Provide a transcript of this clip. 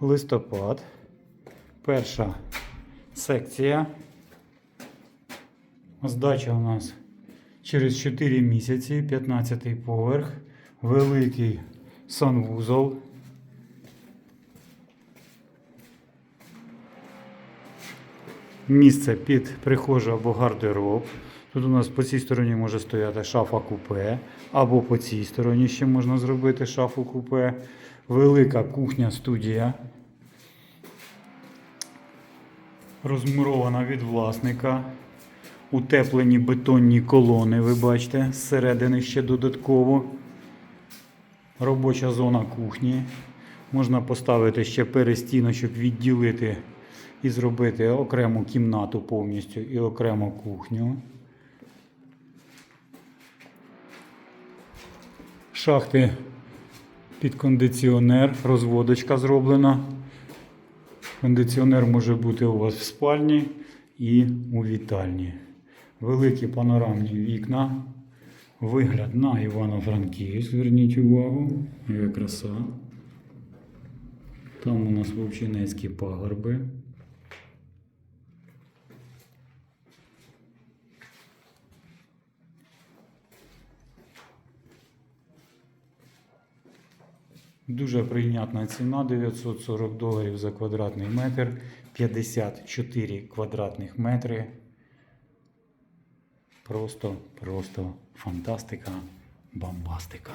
листопад. Перша секція. Здача у нас через 4 місяці, 15 поверх, великий санвузол. Місце під прихожу або гардероб. Тут у нас по цій стороні може стояти шафа купе, або по цій стороні ще можна зробити шафу купе. Велика кухня студія. Розмурована від власника. Утеплені бетонні колони, ви бачите, зсередини ще додатково. Робоча зона кухні. Можна поставити ще перестіночок, відділити і зробити окрему кімнату повністю і окрему кухню. Шахти під кондиціонер, розводочка зроблена. Кондиціонер може бути у вас в спальні і у вітальні. Великі панорамні вікна. Вигляд на Івано-Франківськ, зверніть увагу, яка краса. Там у нас Вовчинецькі пагорби. Дуже прийнятна ціна 940 доларів за квадратний метр, 54 квадратних метри. Просто, просто фантастика, бомбастика.